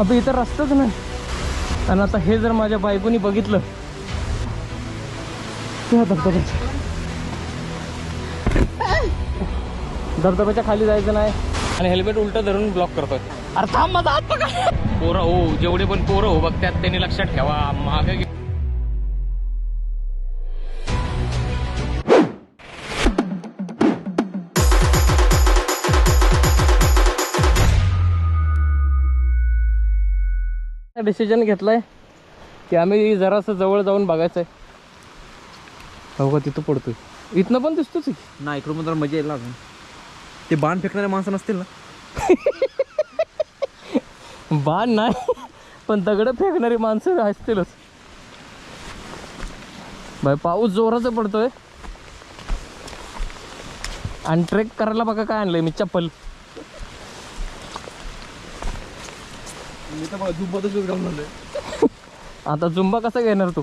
अबे इथं रस्ताच नाही. आणि आता हे जर माझ्या बायकोनी बघितलं त्या धबधब्याच्या धबधब्याच्या खाली जायचं नाही. आणि हेल्मेट उलट धरून ब्लॉक करतोय. अरे थांब माझा हात पकड. पोरं हो जेवढे पण पोरं हो बघतात त्यांनी लक्षात ठेवा. मागे डिसिजन घेतलाय. की आम्ही जरासं जवळ जाऊन बघायचं आहे हो का तिथं पडतोय. इथनं पण दिसतोच की. नाही इकडून तर मजा येईल अजून ते बाण फेकणारे माणसं नसतील ना? बाण नाही पण दगड फेकणारी माणसं असतीलच. भाई पाऊस जोराचा पडतोय. आणि ट्रेक करायला बघा काय आणलंय मी चप्पल मी तर बघा झुंबातच घालून आलोय आता जुंबा कसा घेणार तू?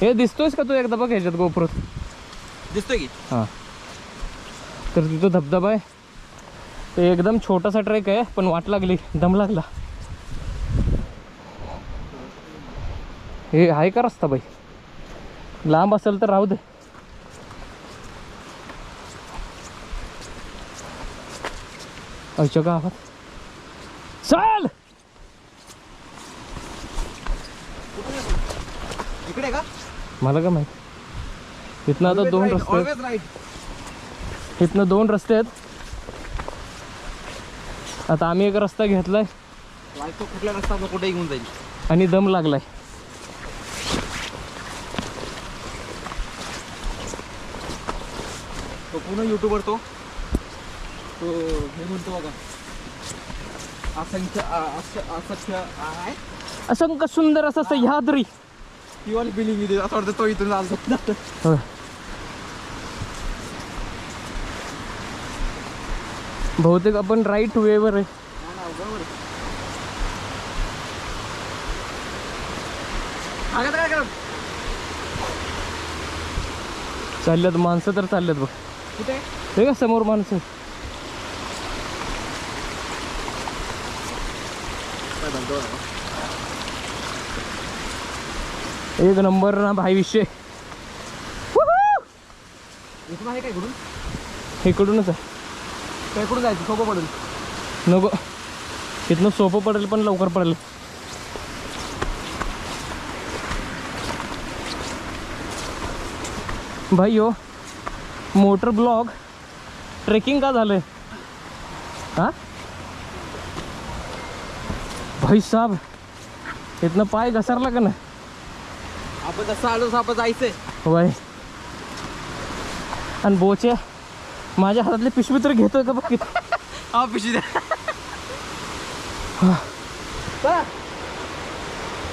हे दिसतोयस का तू एकदा बघ ह्याच्यात गोपुरात? दिसतोय की? हां. तर तिथं धबधबा आहे. ते एकदम छोटासा ट्रेक आहे पण वाट लागली दम लागला. हे आहे का रस्ता बाई? लांब असेल तर राहू दे. आमच्या गावात चल इकडे का मला का माहीत इथनं आता दोन रस्ते आहेत. राईट इथनं दोन रस्ते आहेत आता आम्ही एक रस्ता घेतलाय. तो कुठला रस्ता आपला कुठे घेऊन जाईल आणि दम लागलाय. तो पूर्ण युट्यूबर तो. तो हे म्हणतो बघा असंख्य असंख्य आहे असंख्य सुंदर असं सह्याद्री ती वाली बिलिंग इथे असं वाटतं तो इथून आज बहुतेक आपण राईट वेवर आहे चालल्यात माणसं तर चालल्यात बघ कुठे का समोर माणसं एक नंबर ना भाई विषय. इकडूनच आहे. इकडून जायचं सोपं पडेल. नको. इथनं सोपं पडेल पण लवकर पडेल. भाई हो मोटर ब्लॉक ट्रेकिंग का झालंय? हा? भाई साहब इथनं पाय घसरला का ना आपण आलो तसं आपण जायचंय. वय. आणि बोचे माझ्या हातातली पिशवी तर घेतोय का बघ हा पिशी द्या.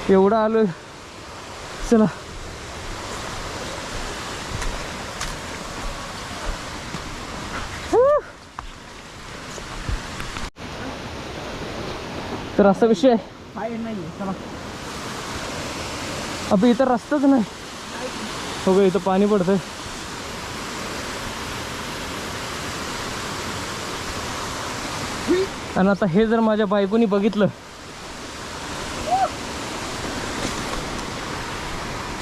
एवढं आलोय. चला. तर असा विषय आहे. नाही चला. अबे इथं रस्ताच नाही. हो गं, इथं पाणी पडतंय. आणि आता हे जर माझ्या बायकोनी बघितलं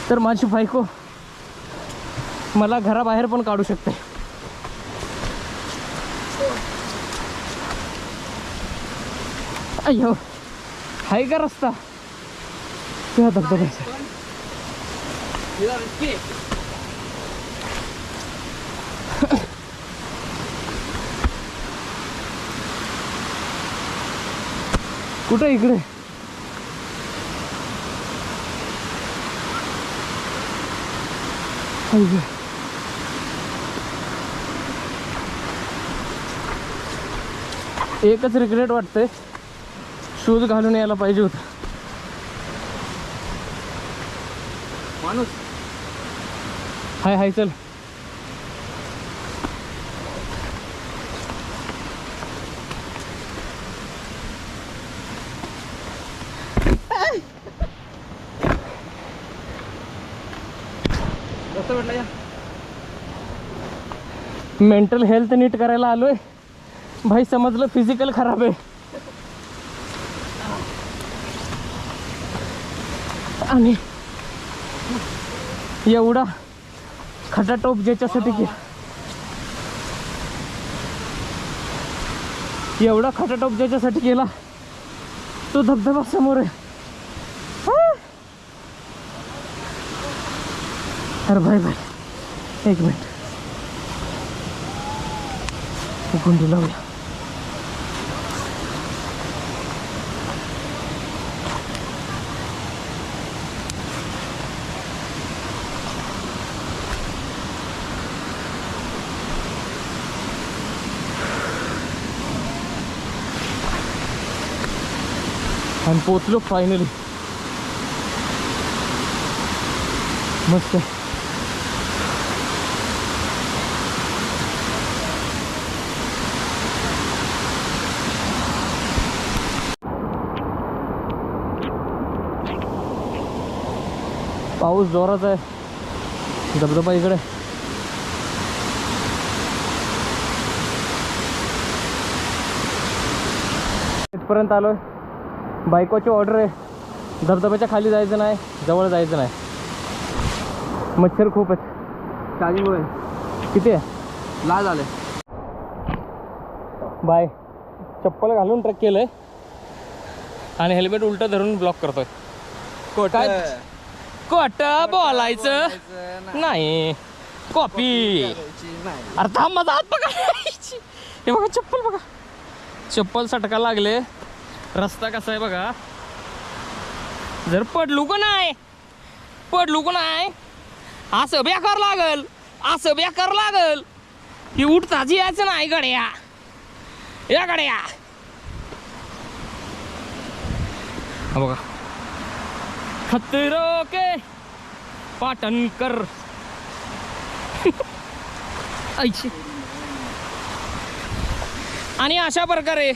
तर माझी बायको मला घराबाहेर पण काढू शकते. अय्यो हाय का रस्ता? त्या धबधब्याचा कुठं इकडे एकच रिग्रेट वाटतंय. शूज घालून यायला पाहिजे होतं. माणूस. हाय हाय चल. मेंटल हेल्थ नीट करायला आलोय. भाई समजलं फिजिकल खराब आहे. आणि एवढा खटाटोप ज्याच्यासाठी की एवढा खटाटोप ज्याच्यासाठी केला. तो धबधबा समोर आहे. अरे भाई भाई एक मिनिट. गुंडी लावूया. आणि पोचलो फायनली मस्त. पाऊस जोरात आहे. धबधबा इकडे. इथपर्यंत आलोय. बायकोची ऑर्डर आहे. धबधब्याच्या खाली जायचं नाही जवळ जायचं नाही. मच्छर खूप आहेत चार्जिंग किती आहे? लाल झाले बाय. चप्पल घालून ट्रॅक केलंय. आणि हेल्मेट उलट धरून ब्लॉक करतोय. काय? कोट बोलायचं? नाही. कॉपी. अरे थांब माझा हात बघा हे बघा चप्पल बघा. चप्पल सटका लागले. रस्ता कसा आहे बघा. जर पडलू का नाही? पडलू का नाही? असं बेकार लागल. असं बेकार लागल. की उठताच यायचं नाही गड्या. या गड्या. हा बघा. खतरो के पाटणकर ऐशी. आणि अशा प्रकारे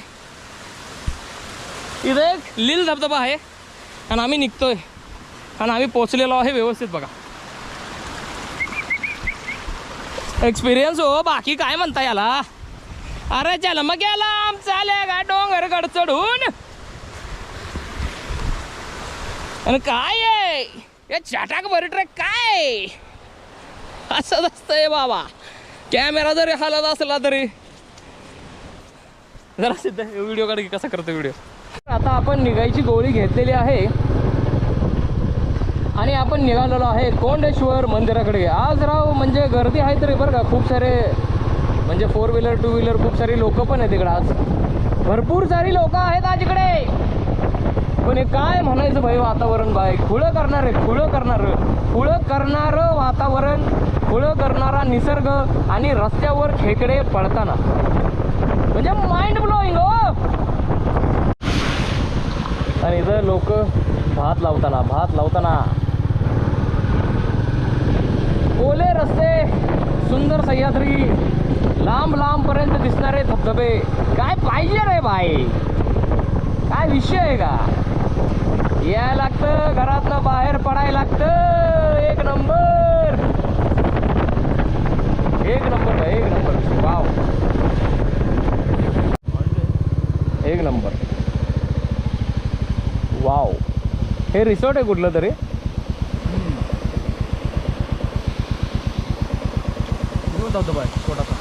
इथं एक लील धबधबा आहे. आणि आम्ही निघतोय. आणि आम्ही पोचलेलो आहे व्यवस्थित बघा. एक्सपिरियन्स हो बाकी काय म्हणता याला? अरे चल मग गेला आमचा का डोंगर गड चढून. आणि काय आहे? हे चाटाक भर ट्रॅक काय? असंच असतंय बाबा. कॅमेरा जरी हलत असला तरी. जरा सिद्ध व्हिडिओ काढ की कसा करतो व्हिडिओ आता आपण निघायची गोळी घेतलेली आहे. आणि आपण निघालेलो आहे कोंडेश्वर मंदिराकडे. आज राव म्हणजे गर्दी आहे तरी बरं का खूप सारे म्हणजे फोर व्हीलर टू व्हीलर खूप सारी लोक पण आहेत इकडं आज. भरपूर सारी लोक आहेत आज इकडे. पण हे काय म्हणायचं भाई वातावरण बाय? खुळं करणार आहे खुळं करणार खुळं करणारं वातावरण खुळं करणारा निसर्ग आणि रस्त्यावर खेकडे पडताना म्हणजे माइंड ब्लोईंग हो. आणि इथं लोक भात लावताना भात लावताना. ओले रस्ते सुंदर सह्याद्री. लांब लांब पर्यंत दिसणारे धबधबे. काय पाहिजे रे बाई काय विषय आहे का? याय लागतं घरातनं बाहेर पडायला लागतं. एक नंबर एक नंबर एक नंबर वाव एक नंबर वाव हे रिसॉर्ट आहे कुठलं तरी? धबधबा आहे छोटासा.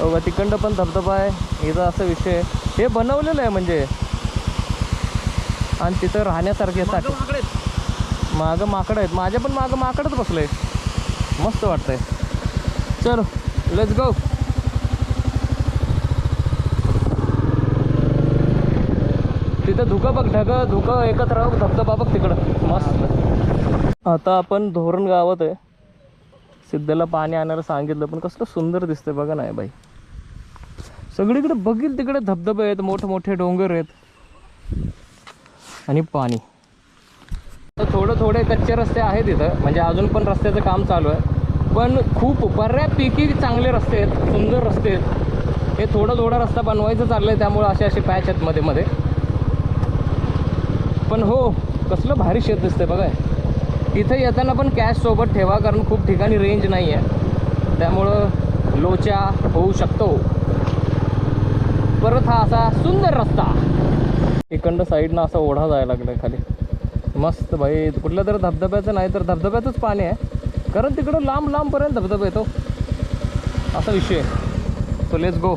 अहो, तिकडं पण धबधबा आहे. इथं असं विषय आहे. हे बनवलेलं आहे म्हणजे. आणि तिथं राहण्यासारखे साठी. मागं माकड आहेत. माझ्या पण मागं माकडच बसलंय मस्त वाटतंय. चलो लेट्स गो तिथं धुकं बघ ढग धुकं एकत्र धबधबा बघ तिकडं. मस्त. आता आपण धोरण गावात आहे. सिद्धला पाणी आणायला सांगितलं पण कसलं सुंदर दिसतंय बघा नाही बाई. सगळीकडे बघील तिकडे धबधबे आहेत मोठे मोठे डोंगर आहेत. आणि पाणी. तर थोडं थोडे कच्चे रस्ते आहेत इथं म्हणजे अजून पण रस्त्याचं काम चालू आहे. पण खूप बऱ्यापैकी चांगले रस्ते आहेत सुंदर रस्ते आहेत. हे थोडं थोडा रस्ता बनवायचं चाललं आहे त्यामुळे असे असे पॅच आहेत मध्ये मध्ये. पण हो कसलं भारी शेत दिसतंय बघा. इथं येताना पण कॅश सोबत ठेवा कारण खूप ठिकाणी रेंज नाही आहे त्यामुळं लोचा होऊ शकतो. परत हा असा सुंदर रस्ता. इकडं साईडनं असा ओढा जायला लागलाय खाली. मस्त भाई कुठल्या तर धबधब्याचं नाही तर धबधब्याचंच पाणी आहे. कारण तिकडं लांब लांबपर्यंत धबधबा येतो. असा विषय सो लेट्स गो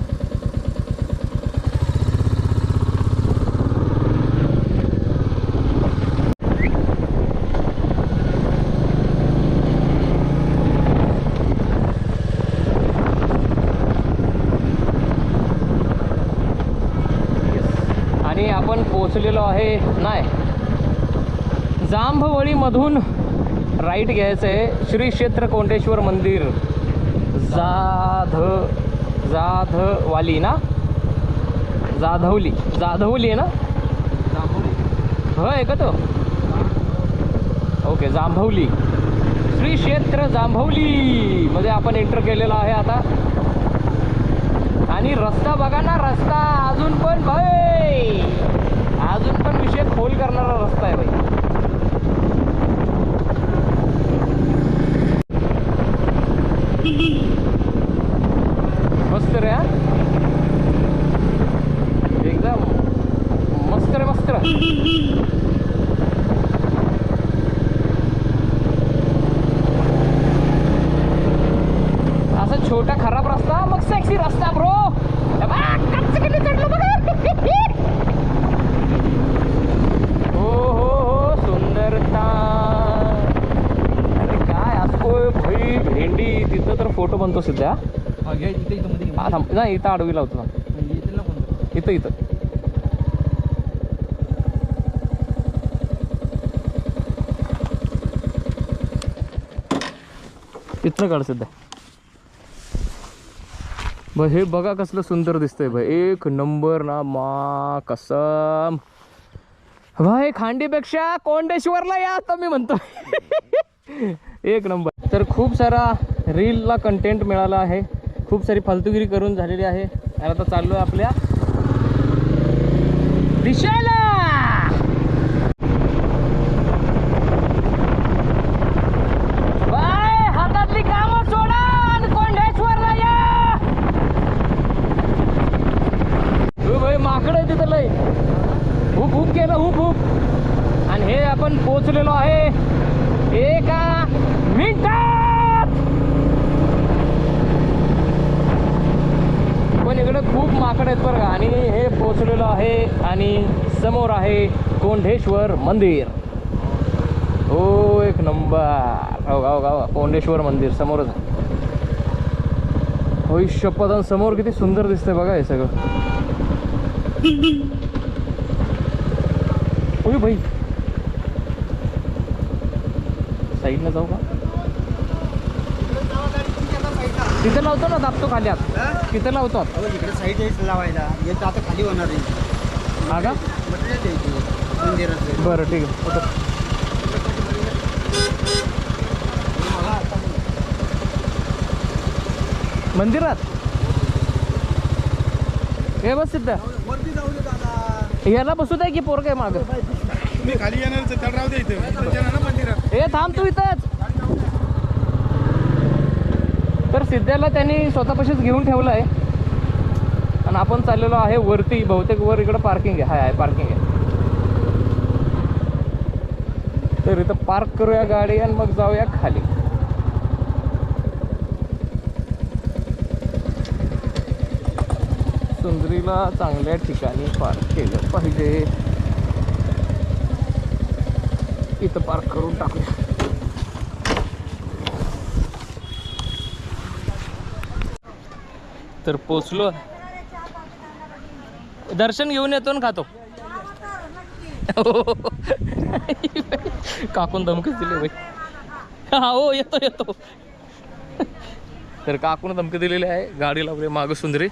आणि आपण पोचलेलो आहे. नाही. जांभवळीमधून राईट घ्यायचं आहे. श्री क्षेत्र कोंडेश्वर मंदिर. जाध जाधवाली ना? जाधवली. जाधवली आहे ना? हो आहे का तो ओके जांभवली. श्री क्षेत्र जांभवली. मध्ये आपण एंटर केलेला आहे आता. आणि रस्ता बघा ना रस्ता अजून पण भाई पण विषय खोल करणारा रस्ता आहे भाई मस्त रे हा एकदम मस्त रे मस्त असा छोटा खराब रस्ता मग सेक्सी रस्ता ब्रो हो हो हो सुंदरता अरे काय असतो भाई भेंडी तिथं तर बनतो सध्या. हा थांब. नाही इथं आडवी लावतो थांब. इथं इथं. तिथनं काढ सध्या. ब हे बघा कसलं सुंदर दिसतंय भाई एक नंबर ना मा कसम. भाई खांडीपेक्षा कोंडेश्वरला या आता मी म्हणतो. एक नंबर. तर खूप सारा रीलला कंटेंट मिळाला आहे. खूप सारी फालतुगिरी करून झालेली आहे. आणि आता चाललो आहे आपल्या दिशेला बाय हातातली कामं सोडा आणि कोंढेश्वरला या हो भाई माकड आहे तिथं लय हुप हुप केलं हुप हुप आणि हे आपण पोचलेलो आहे एका मिनिटात पण इकडे खूप माकड आहेत बरं का आणि हे पोचलेलो आहे आणि समोर आहे कोंढेश्वर मंदिर. हो एक नंबर. हो गाव गाव कोंडेश्वर मंदिर समोरच होई शपथ समोर किती सुंदर दिसतंय बघा हे सगळं. होई भाई. साईडनं जाऊ का? तिथं लावतो ना दाबतो खाली आत तिथं लावतो. आत. अहो, इकडे साईड लावायला. येतं आता खाली होणार आहे. हा का? मंदिराचं. बरं ठीक आहे. मंदिरात? हे बस सिद्ध वरती जाऊ दे दादा. याला बसू द्या की पोर काय माग. तुम्ही खाली येणार तर राहू दे इथे. मंदिरात. हे थांब तू इथंच. तर सिद्ध्याला त्यांनी स्वतःपाशीच घेऊन ठेवलं आहे आणि आपण चाललेलो आहे वरती बहुतेक वर इकडं पार्किंग आहे. हाय आहे पार्किंग आहे. तर इथं पार्क करूया गाडी आणि मग जाऊया खाली. सुंदरीला चांगल्या ठिकाणी पार्क केलं पाहिजे. इथं पार्क करून टाकूया. तर पोचलो. दर्शन घेऊन येतो ना खातो. काकून धमकीच दिली बाई. हा हो येतो येतो. तर काकून धमकी दिलेली आहे. गाडी लावली मागं सुंदरी.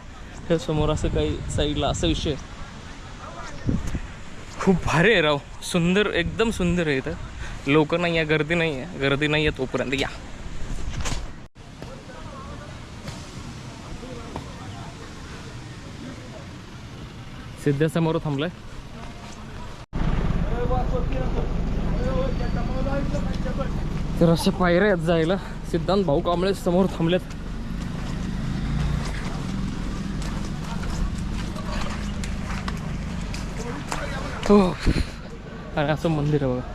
तर समोर असं काही साईडला असं विषय खूप भारी आहे राव. सुंदर एकदम सुंदर आहे इथं. लोक नाही आहे गर्दी नाही आहे. गर्दी नाही आहे तोपर्यंत. या. सिद्धेसमोर थांबलाय. तर असे पायऱ्या आहेत जायला. सिद्धांत भाऊ कांबळे समोर थांबलेत. हो. आणि असं मंदिर आहे बघा.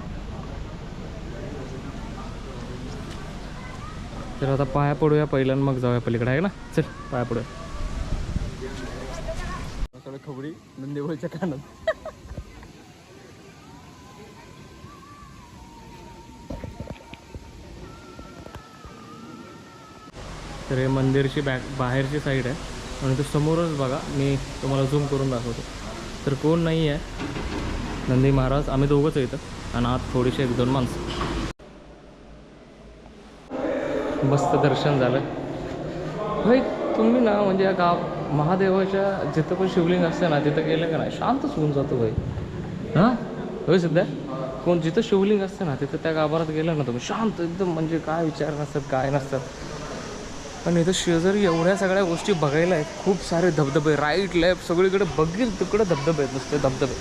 तर आता पाया पडूया पहिल्यांदा मग जाऊया पलीकडे आहे ना? चल पाया पडूया. सगळं नंदेवळच्या कानात. तर हे मंदिरची बॅक बाहेरची साईड आहे. आणि तो समोरच बघा मी तुम्हाला झूम करून दाखवतो. तर कोण नाही आहे नंदी महाराज आम्ही दोघंच आहे इथं. आणि आत थोडीशी एक दोन माणसं. मस्त दर्शन झालं. भाई तुम्ही ना म्हणजे या गाव महादेवाच्या जिथं पण शिवलिंग असतं ना तिथं गेलं का नाही? शांतच होऊन जातो भाई. हां? होय सध्या कोण जिथं शिवलिंग असतं ना तिथं त्या गाभारात गेलं ना तुम्ही शांत एकदम म्हणजे काय विचार नसतात काय नसतात. पण इथं शेजारी एवढ्या सगळ्या गोष्टी बघायला आहेत. खूप सारे धबधबे राईट लेफ्ट सगळीकडे बघील तिकडे धबधबे आहेत नुसते धबधबे.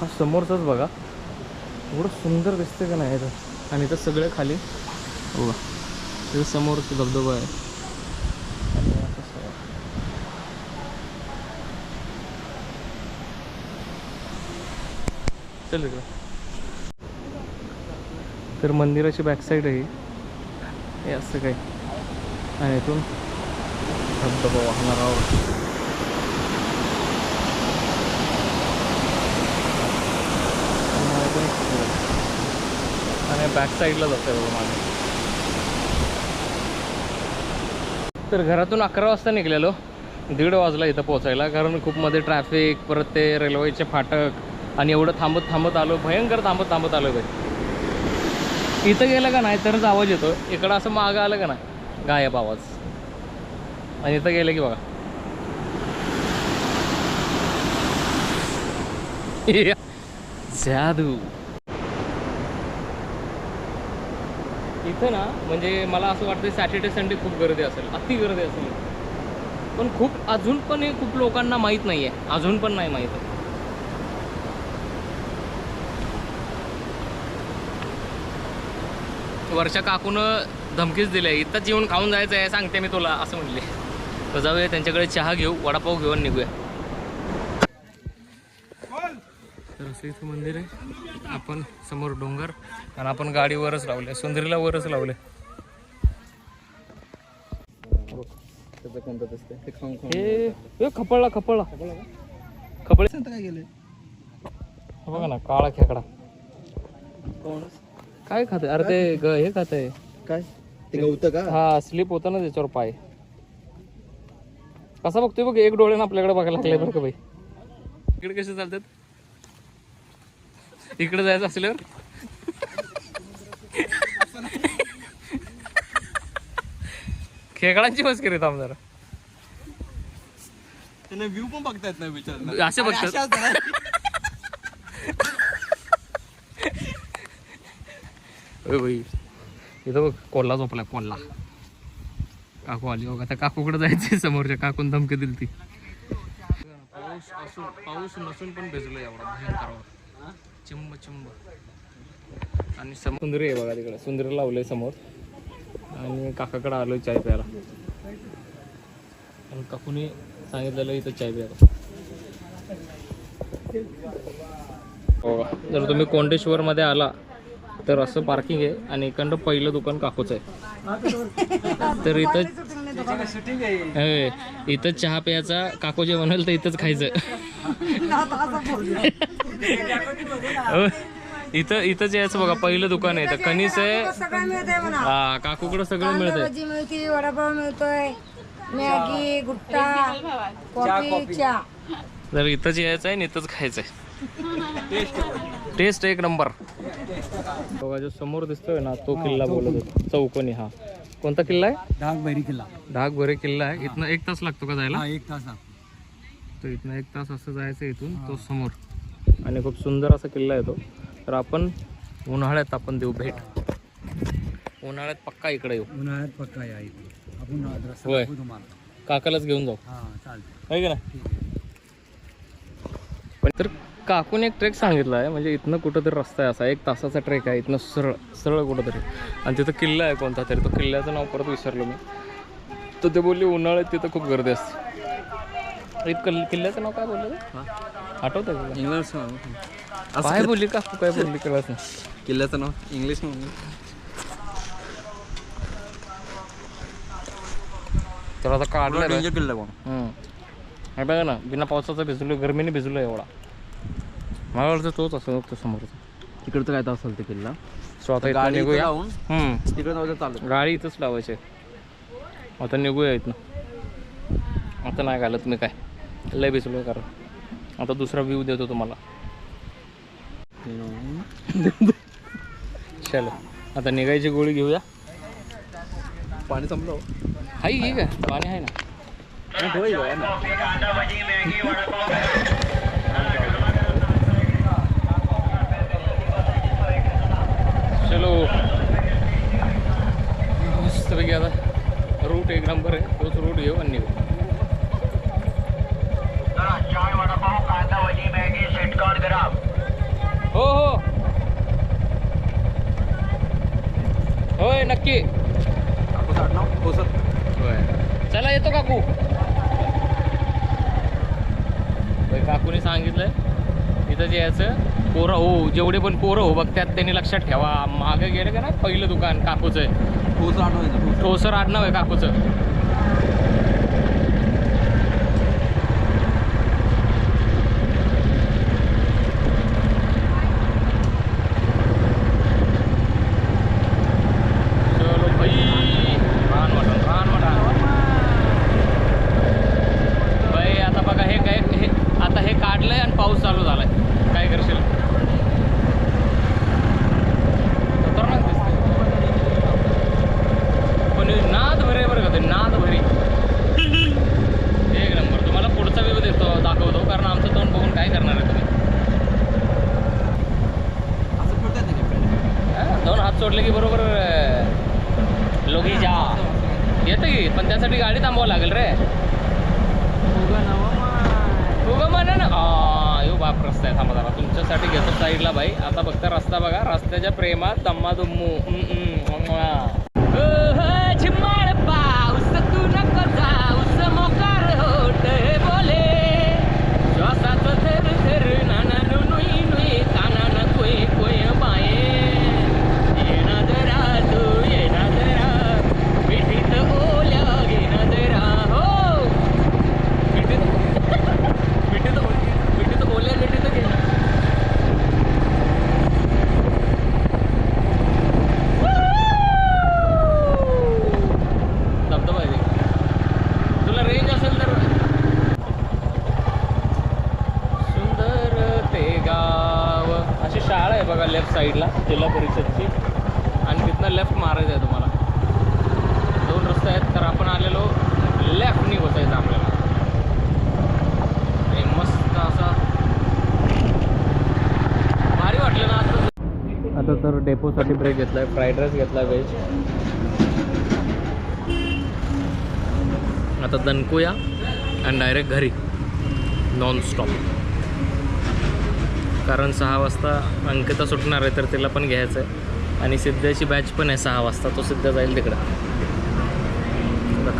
हा समोरचाच बघा. एवढं सुंदर दिसते का नाही इथं? आणि इथं सगळे खाली. बघा इथं समोरच धबधबा आहे आणि असं सगळं. चल इकडं. तर मंदिराची बॅकसाईड आहे हे. असं काही. आणि इथून धबधबा वाहणार आहोत. आणि बॅक साईडला जातं बघा माझं तर घरातून अकरा वाजता निघलेलो. दीड वाजला इथं पोहोचायला कारण खूप मध्ये ट्रॅफिक परत ते रेल्वेचे फाटक आणि एवढं थांबत थांबत आलो भयंकर थांबत थांबत आलो घरी इथं गेलं का नाही तरच आवाज येतो. इकडं असं मागं आलं का नाही? गायब आवाज. आणि इथं गेलं की बघा. जादू. इथं ना म्हणजे मला असं वाटतं सॅटर्डे संडे खूप गर्दी असेल. अति गर्दी असेल. पण खूप अजून पण हे खूप लोकांना माहीत नाही आहे अजून पण नाही माहीत. आहे वरच्या काकून धमकीच दिली. इथंच येऊन खाऊन जायचं आहे सांगते मी तुला असं म्हणले. तर जाऊया त्यांच्याकडे चहा घेऊ वडापाव घेऊन निघूया. तर असं इथं मंदिर आहे. आपण समोर डोंगर आणि आपण गाडीवरच लावले. सुंदरीला वरच लावले. त्याचं कोणतं हे हे खपळला खपळला. खपळे काय गेले बघा ना काळा खेकडा. कोण? काय खाते? अरे ते ग हे खाते. काय? ते गवतं का? हा स्लिप होता ना त्याच्यावर पाय. कसा बघतोय बघ एक डोळ्यानं आपल्याकडे बघायला लागले बरं का बाई. इकडे कसे चालतात? इकडे जायचं असल्यावर? खेकडांची मस्करी करीत आमदार. त्यांना व्ह्यू पण बघता येत नाही विचार असे बघतात. ओय बाई. इथं बघ कोल्हा झोपलाय कोल्हा. काकू आली बघ आता काकूकडे जायचंय समोरच्या? काकून धमकी दिली ती. पाऊस असून पाऊस नसून पण भिजलो एवढा भयंकर चिंब चिंब. आणि समोर सुंदरी आहे बघा तिकडे. सुंदरी लावलंय समोर. आणि काकाकडे आलो चाय प्यायला. आणि काकूने सांगितलेलं इथं चाय प्यायला. हो जर तुम्ही कोंडेश्वरमध्ये आला तर असं पार्किंग आहे आणि इकडं पहिलं दुकान काकूच आहे. तर इथं हे, इथं चहा प्यायचा काकू जे म्हणाल तर इथंच खायचं. हो, इथं इथंच यायचं बघा पहिलं दुकान आहे. इथं कणीस आहे. सगळं मिळतंय म्हणा हा काकूकडे सगळं मिळतंय. भाजी मिळते वडापाव मिळतोय मॅगी गुट्टा कॉफी चहा. जर इथंच यायचं आहे आणि इथंच खायचं आहे. टेस्ट एक नंबर. बघा जो समोर दिसतोय ना तो किल्ला बोलत होता. चौकोनी हा. कोणता किल्ला आहे? डाग बैरी किल्ला. ढाक भरे किल्ला आहे. इथनं एक तास लागतो का जायला? हा एक तास तर इथनं एक तास असं जायचं इथून तो समोर. आणि खूप सुंदर असा किल्ला आहे तो. तर आपण उन्हाळ्यात आपण देऊ भेट. उन्हाळ्यात पक्का इकडे येऊ. उन्हाळ्यात पक्का या इथे आपण रस्ता होय. दाखवू तुम्हाला. काकालाच घेऊन जाऊ. हा चालतं आहे का ना पण तर काकून एक ट्रेक सांगितला आहे म्हणजे इथनं कुठंतरी रस्ता आहे असा एक तासाचा ट्रेक आहे इथनं सरळ सरळ कुठंतरी. आणि तिथं किल्ला आहे कोणता तरी तो किल्ल्याचं नाव परत विसरलो मी. तर ते बोलले उन्हाळ्यात तिथं खूप गर्दी असते. एक कल किल्ल्याचं नाव काय बोललं हा. आठवतं का? इंग्लिश काय बोलली का तू काय बोलली कळत नाही किल्ल्याचं नाव? इंग्लिश तर आता काढलं किल्ला कोण. हे बघा ना बिना पावसाचा भिजलो गरमीने भिजलो एवढा. मला वाटतं तोच असं तो समोरचा. तिकडचं काय तर असेल ते किल्ला? सो आता इथनं गाडी इथं निघूया. लावून हम्म. तिकडे जाऊ चालत. गाडी इथंच लावायची. आहे. आता निघूया इथनं. आता नाही घालत मी काय. लय भिजलो कारण आता दुसरा व्ह्यू देतो तुम्हाला. चलो. आता निघायची गोळी घेऊया. पाणी संपलं हाय ठीक आहे. पाणी आहे काय ना. चलो। मस्तपैकी आता रूट एक नंबर आहे. तोच रूट घेऊ आणि निघू. हो हो. होय नक्की. होय. चला येतो काकू. काकूने सांगितलंय इथं जे यायचं. पोरं हो जेवढे पण पोरं हो बघतात त्यांनी लक्षात ठेवा. मागे गेलं का ना पहिलं दुकान काकूचं. ठोसर आडनाव आहे काकूचं चलो भाई रान मटण रान मटण भाई आता बघा हे काय हे आता हे काढलंय आणि पाऊस चालू झालाय काय करशील खतरनाक दिसतंय. पण हे नाद भरे बरं का ते नाद भरी एक नंबर तुम्हाला पुढचा व्ह्यू देतो दाखवतो कारण आमचं तोंड बघून काय करणार आहे तुम्ही असं फिरतात ना ते. हा, दोन हात सोडले की बरोबर अं, लोगी जा येतं की पण त्यासाठी गाडी थांबवावं लागेल रे. ना यो बाप रस्ता आहे थांबा जरा. तुमच्यासाठी घेतो साईडला भाई आता बघता रस्ता बघा. रस्त्याच्या प्रेमात दम्मा दुम्मू हम्म, हम्म, म्वा. ओ, हो, झिम्माळ पाऊस तू नको जाऊस मोकार होत बोले श्वासाचं धर धर नाना नुई नुई काना न कोई कोई बाये ये ना जरा तू ये ना जरा मिठीत ओल्या घे ना जरा हो मिठीत मिठीत मिठीत ओल्या मिठीत घे ना धबधबा आहे ते. तुला रेंज असेल तर. सुंदर ते गाव. अशी शाळा आहे बघा लेफ्ट साईडला जिल्हा परिषदची. आणि तिथनं लेफ्ट मारायचं आहे तुम्हाला. दोन रस्ते आहेत तर आपण आलेलो लेफ्टनी बसायचं आपल्याला. आणि मस्त असा. भारी वाटलं ना आता तर डेपोसाठी ब्रेक घेतलाय फ्राईड राईस घेतलाय व्हेज आता दणकूया आणि डायरेक्ट घरी. नॉन स्टॉप कारण सहा वाजता अंकिता सुटणार आहे तर तिला पण घ्यायचं आहे आणि सिद्धाची बॅच पण आहे सहा वाजता तो सिद्ध जाईल तिकडं.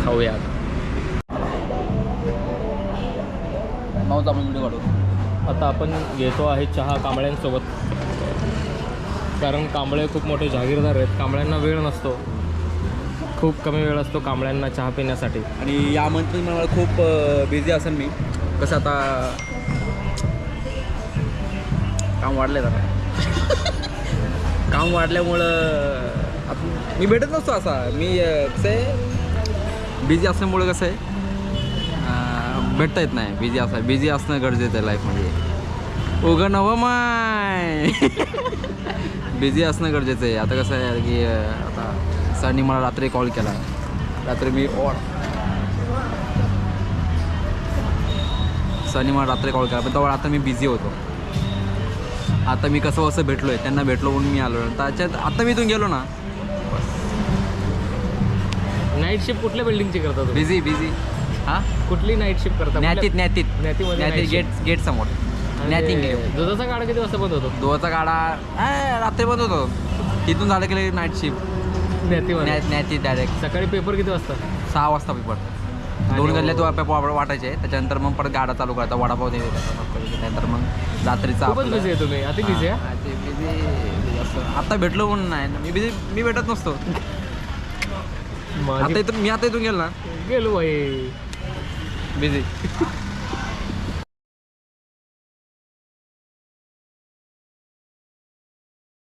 खाऊया आता. आपण व्हिडिओ काढू. आता आपण घेतो आहे चहा कांबळ्यांसोबत. कारण कांबळे खूप मोठे जहागीरदार आहेत. कांबळ्यांना वेळ नसतो. खूप कमी वेळ असतो कांबळ्यांना चहा पिण्यासाठी. आणि या मंथमध्ये मला खूप बिझी असेल मी. कसं आता काम वाढलं जरा काम वाढल्यामुळं आपण मी भेटत नसतो असा. मी कसं आहे बिझी असल्यामुळं कसं आहे भेटता येत नाही. बिझी असं बिझी असणं गरजेचं आहे लाईफमध्ये उगं नवं माय. बिझी असणं गरजेचं आहे. आता कसं आहे की आता सरांनी मला रात्री कॉल केला. रात्री मी ऑड सरांनी मला रात्री कॉल केला. पण तेव्हा आता मी बिझी होतो. आता मी कसं कसं भेटलो आहे त्यांना भेटलो म्हणून मी आलो. त्याच्यात आता मी इथून गेलो ना. नाईट शिफ्ट कुठल्या बिल्डिंगची करता तुम्ही? बिझी बिझी हां? कुठली नाईट शिफ्ट करता? ज्ञातीत ज्ञातीत. ज्ञातीमध्ये ज्ञातीत गेट गेट समोर. ज्ञाती दुधाचा गाडा किती वाजता बंद होतो? दोचा गाडा रात्री बंद होतो. तिथून झालं की नाईट शिफ्ट डायरेक्ट सकाळी पेपर किती वाजता? सहा वाजता पेपर. दोन गल्ल्या तो आपल्या वा- वाटायचे. त्याच्यानंतर मग परत गाडा चालू करायचा. वडापाव दे त्यानंतर मग रात्रीचा खूपच आपलं- बिझी आहे तुम्ही. अति बिझी आहे? हा, ते busy असं. आता भेटलो म्हणून नाही. ना. मी busy- मी भेटत नसतो. आता माझी इथून मी आता इथून गेलो ना. गेलो बाई. बिझी